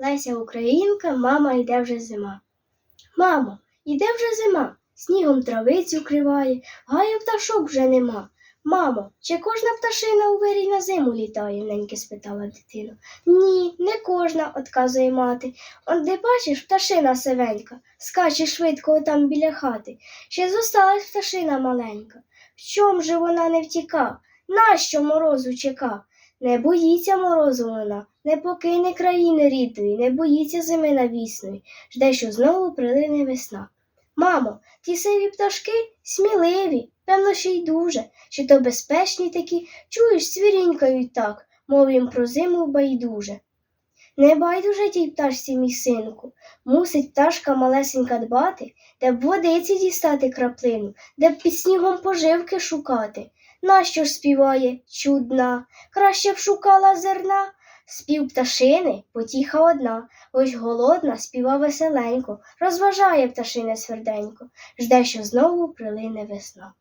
Леся Українка, мама йде вже зима. Мамо, йде вже зима, снігом травицю криває, гаю пташок вже нема. Мамо, чи кожна пташина у вирій на зиму літає? неньки спитала дитина. Ні, не кожна, отказує мати. Он де бачиш пташина сивенька, скаче швидко отам біля хати. Ще зосталась пташина маленька. В чом же вона не втіка? Нащо морозу чека? Не боїться морозу вона, не покине країни рідної, не боїться зими навісної, жде, що знову прилине весна. Мамо, ті сиві пташки сміливі, певно, ще й дуже, чи то безпечні такі, чуєш, свірінькають так, мов їм про зиму байдуже. Не байдуже тій пташці, мій синку, мусить пташка малесенька дбати, де б водиці дістати краплину, де б під снігом поживки шукати. Нащо ж співає чудна, краще б шукала зерна. Спів пташини потіха одна, ось голодна співа веселенько, розважає пташине сверденько, жде, що знову прилине весна.